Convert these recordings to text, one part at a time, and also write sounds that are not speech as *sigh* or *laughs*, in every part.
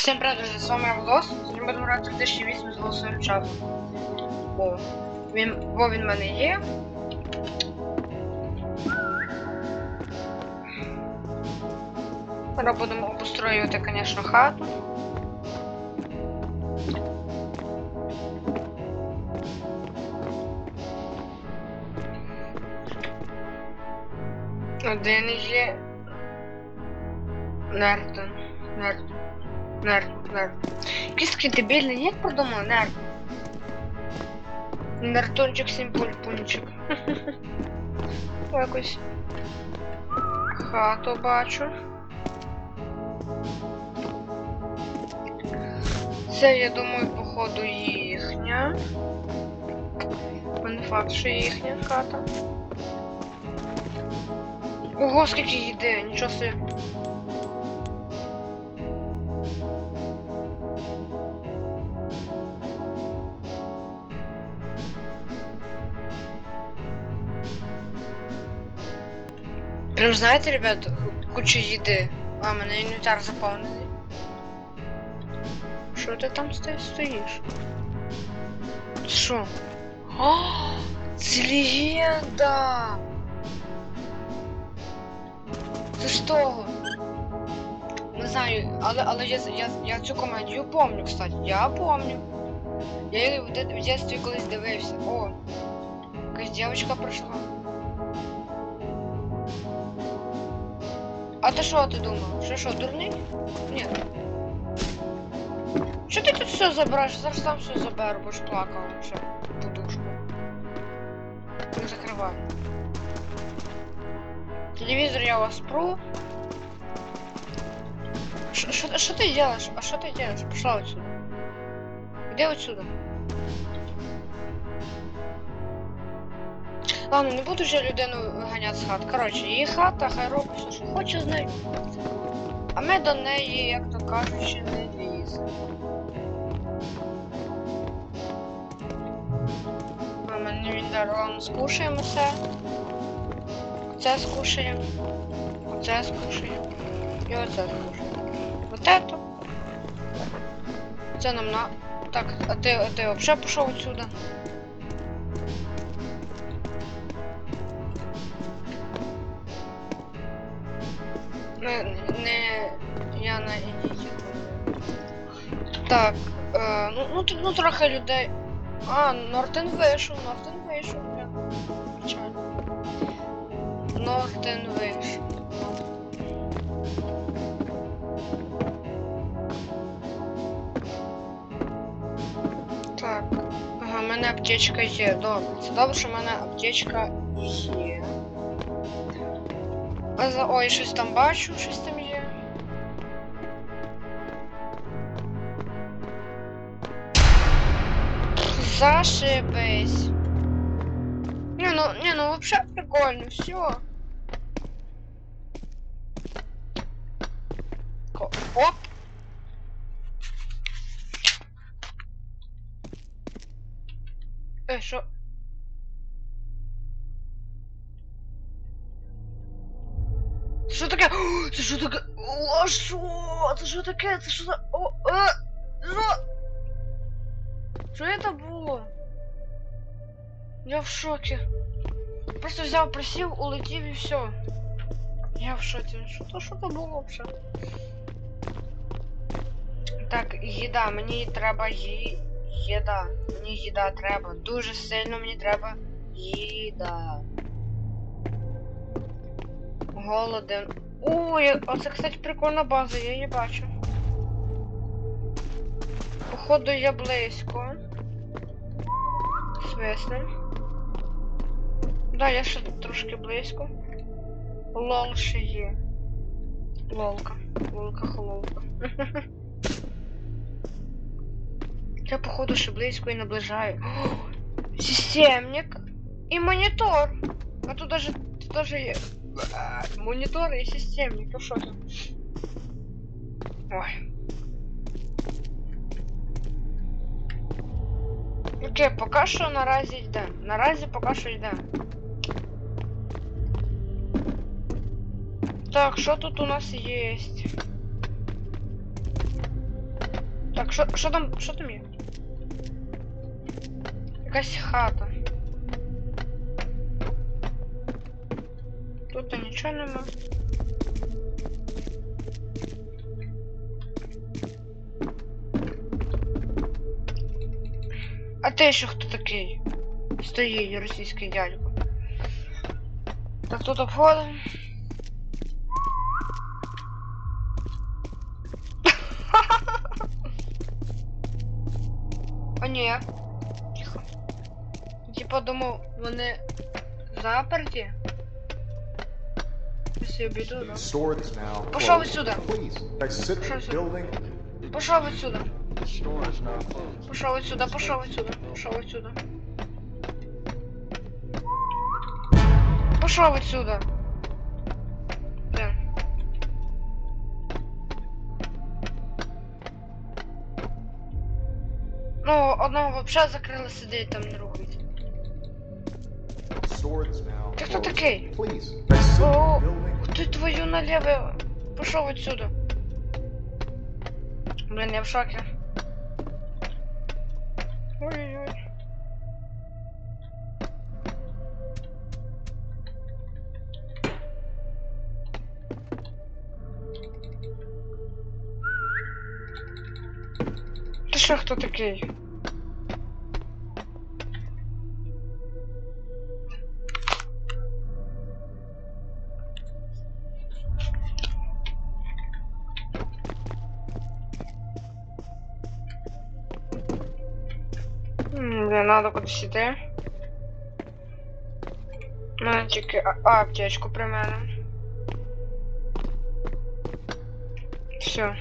Всім привіт, друзі, з вами Влос. Сьогодні будемо грати в 2008 з голосовим чатом. О, він, бо він в мене є. Зараз будемо обустроювати, звісно, хату. Один є. Нертон. Нертон. Нертон. Кістки дебільний, як продумав Нертон? Нертончик симпульпунчик. *laughs* Якось. Хату бачу. Це, я думаю, походу їхня. Бо факт, що їхня хата. Ого, скільки їде, нічого собі. Прям знаєте, ребят, куча їди. А, мене інвентар заповнений. Що ти там сто- стоїш? Що? О, легенда! Це того. Не знаю, але, але я, я, я цю комедію помню, кстати. Я помню. Я її в, дитинстві колись дивився. О, якась дівчинка прийшла. А ти що ти думав? Що що, дурний? Ні. Що ти тут все забираєш? Зараз сам все заберу, бо ж плакала ще подушку. Не закривай. Телевизор я вас пру. Что ты делаешь? А что ты делаешь? Пошла отсюда. Иди отсюда. Ладно, не буду вже людину виганяти з хат. Коротше, її хата, хай робить все, що хоче з нею. А ми до неї, як то кажучи, не ліземо. А мене він дарував, скушаємо все. Оце скушаємо. Оце скушаємо. І оце скушаємо. Вот это. Це нам на. Так, а ти, а ти взагалі пішов отсюда? Так, е, ну, ну ну, трохи людей. А, Нортен вийшов, Нортен вийшов, бля. Печально. Нортен вийшов. Так. Ага, в мене аптечка є. Добре. Це добре, що в мене аптечка є. А за... Ой, щось там бачу, щось там Зашибись. Не, ну, не, ну вообще прикольно, все. Оп. Е, що? Це що таке? О, Це що таке? О, що? Це що таке? Це що за... О, е, що? Що це було? Я в шокі. Просто взяв, присів, улетів і все. Я в шоці. Що то, що то було взагалі? Так, їда, мені треба ї... їда. Мені їда треба. Дуже сильно мені треба їда. Голоден. Ой, оце, кстати, прикольна база, я її бачу. Походу я близько. Свисне. Да, я ще трошки близько. Лол ще є. Лолка. Лолка хололка. *laughs* Я походу ще близько і наближаю. Системник і монітор. А тут даже, даже є монітор і системник. Ну що там? Ой. Окей, поки що наразі йде. Наразі поки що йде. Так, що тут у нас є? Так, що, що там, що там є? Якась хата. Тут нічого нема. А ти ще хто такий? Стоїть російський дядько. Так тут обходимо. О, ні. Тихо. Типа думав, вони заперті. Я обійду, да? Store is now Пошел closed. Пошел отсюда. Пошел отсюда. Пошел отсюда, пошел отсюда. Блин. Ну, одного вообще закрили сидить там не closed. такий? Please, exit О. Ти твою налево. Пошел отсюда. Блин, я в шоке. Ой-ой-ой. Ти що хто такий? М, Блін, надо кудись іти. Мене тільки а- аптечку при мене. Все.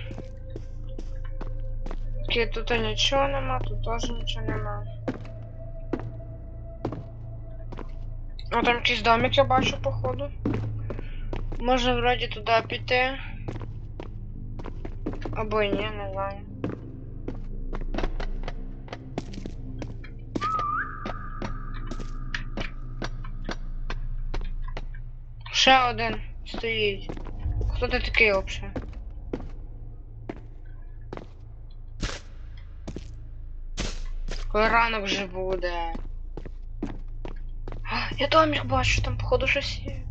Окей, тут нічого нема, тут теж нічого нема. А там якийсь домик я бачу, походу. Може вроді туди піти. Або ні, не знаю. Ще один стоїть. Хто ти такий взагалі? Коли ранок вже буде. А, Я домик бачу, там походу щось є.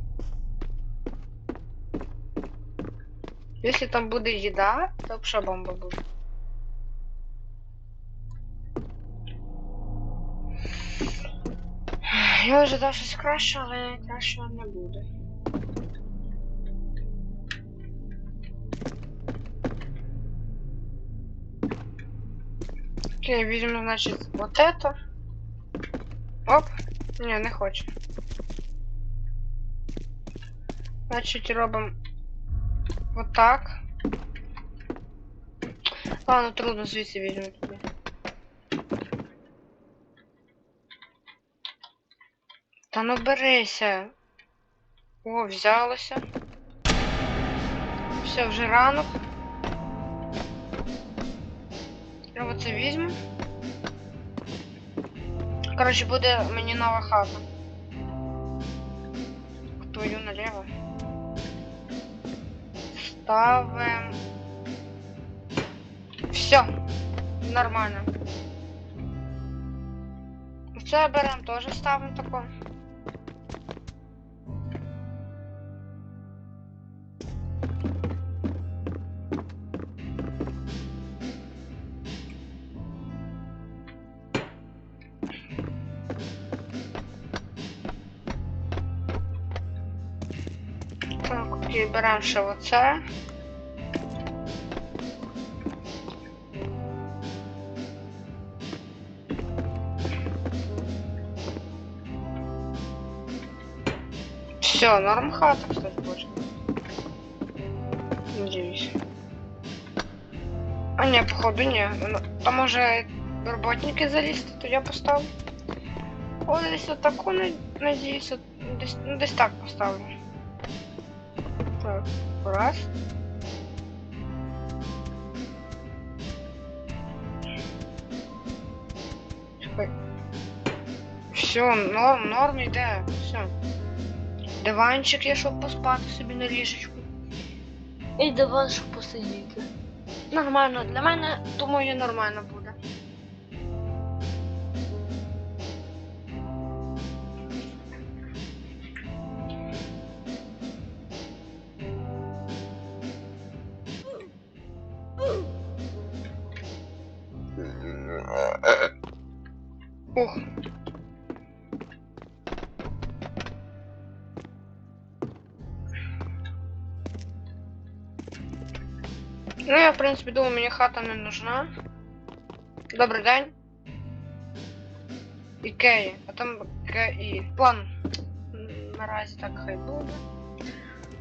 Якщо там буде їда, то взагалі бомба буде. Я ожидав щось краще, але кращого не буде. Окей, візьмемо, значить, вот это. Оп. Не, не хоче. Значить, робимо вот так. Ладно, трудно звідси візьмемо тобі. Та ну берися. О, взялося. Все, вже ранок. Я оце візьму. Коротше, буде мені нова хата. Твою наліво. Ставим. Все. Нормально. Це беремо теж ставимо тако. Окей, беремо ще оце. Все, норм хата, кстати, больше. Надеюсь. А не, походу не. Ну, Там може работники залізти, то я поставлю. О, десь отаку, на- надіюсь, от, десь, ну, так поставлю. Раз. Чекай. Все, норм, норм йде, все. Диванчик є, щоб поспати собі на ліжечку. І диван, щоб посидіти. Нормально, для мене, думаю, нормально буде. Ох. Ну, я, в принципі, думаю, мені хата не нужна. Добрий день. Ікеї. А там КІ. План. М, Наразі так хай буде.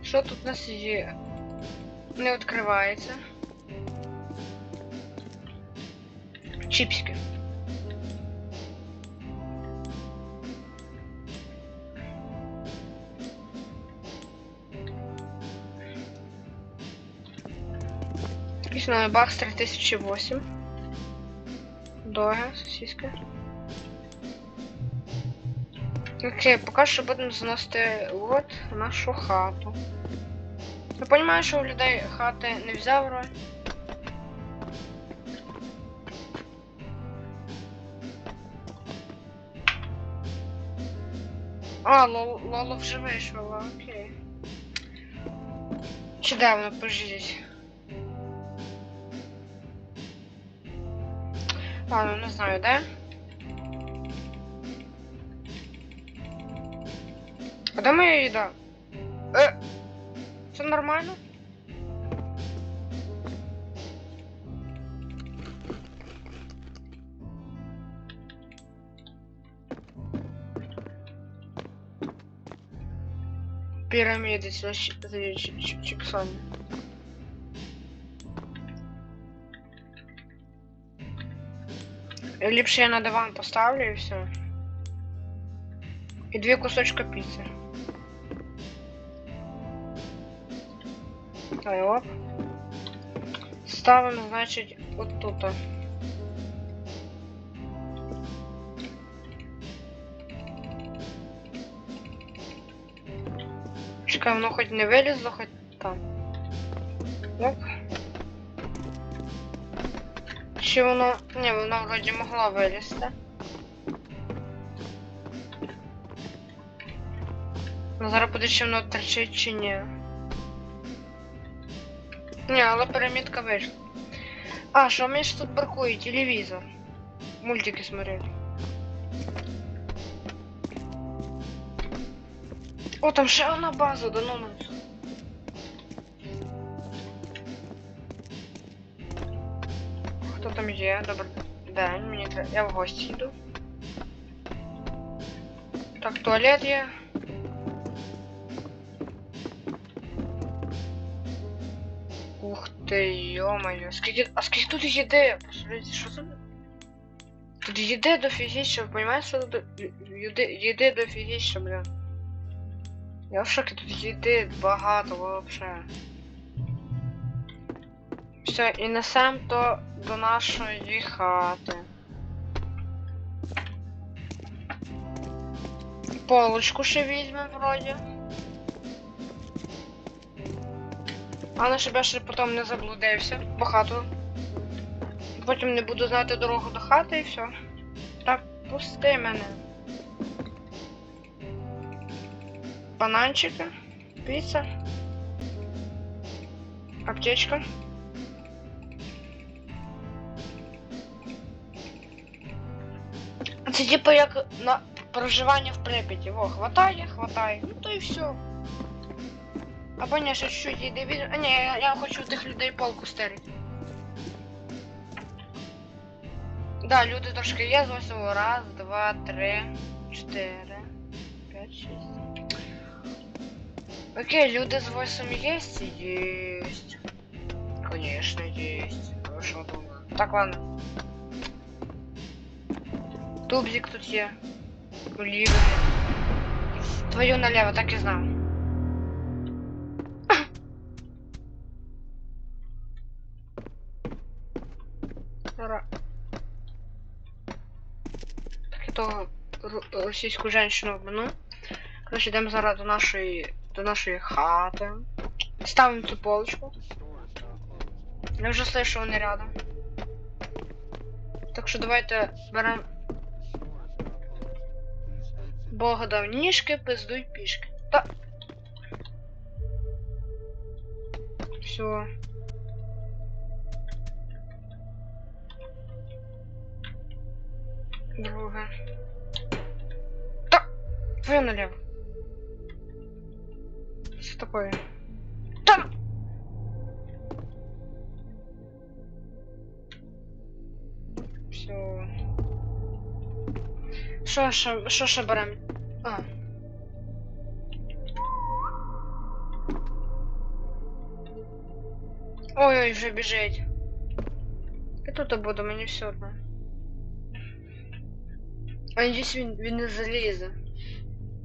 Що тут у нас є? Не відкривається. Чіпсики. Новий бакс 3008. Доги, сосиска. Окей, поки що будемо заносити от в нашу хату. Я розумію, що у людей хати не взяв роль. А, Лоло вже вийшла, окей. Чи де Ладно, не знаю, де. А де моя їда? Е, це нормально? Піраміди, це щ- Ліпше я на диван поставлю і все. І дві кусочка піци. Ой, оп. Ставимо, значить, от тут. Чекай, воно хоч не вилізло, хоч там. Оп. Чи воно... Ні, воно вроді могло вилізти. Ну зараз буде чи воно торчить чи ні. Ні, але перемітка вийшла. А, що мені ж тут бракує? Телевізор. Мультики смотреть. О, там ще одна база до номеру. Хто там є? Добрий день, мені треба. Я в гості йду. Так, туалет є. Ух ти, йо-моє. Скільки. А скільки тут їди? Посмотрите, що це? Тут їди дофігіще, ви розумієте, що тут їди, їди дофігіще, блін. Я в шокі, тут їди багато вообще. Все, і несем то до нашої хати. Полочку ще візьмемо вроді. Але щоб я ще потім не заблудився по хату. Потім не буду знати дорогу до хати і все. Так, пусти мене. Бананчики, піца. Аптечка. Це типу як на проживання в Прип'яті. Во, хватає, хватає. Ну то і все. Або ні, ще чуть їди від... А ні, я, я хочу тих людей полку стерити. Да, люди трошки є з ось Раз, два, три, чотири, п'ять, шість. Окей, люди з 8 есть? Есть. Конечно, есть. Что думаете? Так, ладно. Тубзик тут є. Олівер. Твою налево, так і знав. Ра. Так, то ру- російську женщину обману. Короче, йдемо зараз до нашої до нашої хати. Ставимо цю полочку. Я вже слышу, вони рядом. Так що давайте беремо. Бога дав ніжки, пиздуй пішки. Та. Все. Друге. Та! Твою. Что такое? Там! Все. Що ще, що ще берем? Ой-ой, вже біжить. Я тут буду, мені все одно. А надіюсь, він, він не залізе.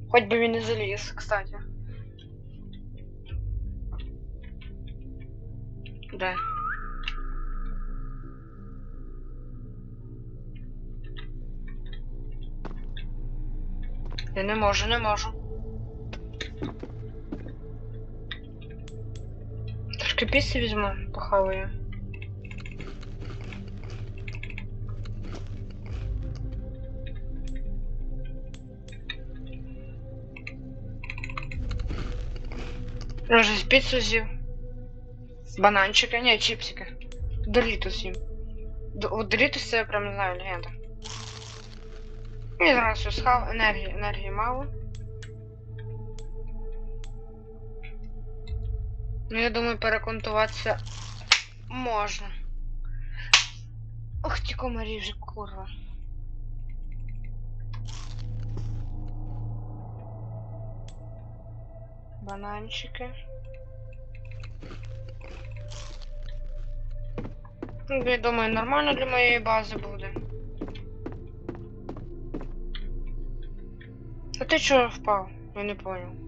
Хоч би він не заліз, кстати. Да. Я не можу, не можу. Трошки піси візьму, похаваю. Може, з піцу з'їв? Бананчика, ні, чипсики. Дорітус. Д- От Дорітус це я прям не знаю, легенда. І зараз все схав, енергії, енергії мало. Ну, я думаю, переконтуватися можна. Ох, ті комарі вже, курва. Бананчики. Ну, Я думаю, нормально для моєї бази буде. А ти чого впав? Я не понял.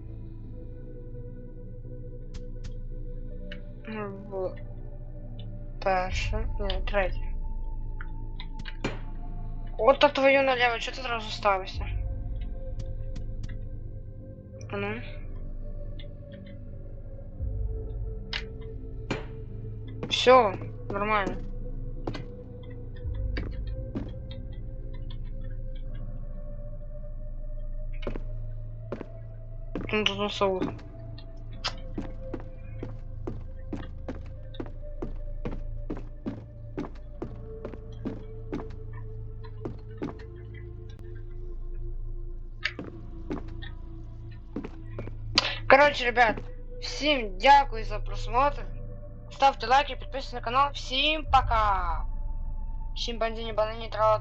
В перше, ні, третє. От та твою налево, чого ти зразу ставишся? А ну. Все, нормально. Ну, тут на соус. Короче, ребят, всем дякую за просмотр. Ставьте лайки, подписывайтесь на канал. Всем пока. Всем бандини, банани, трала,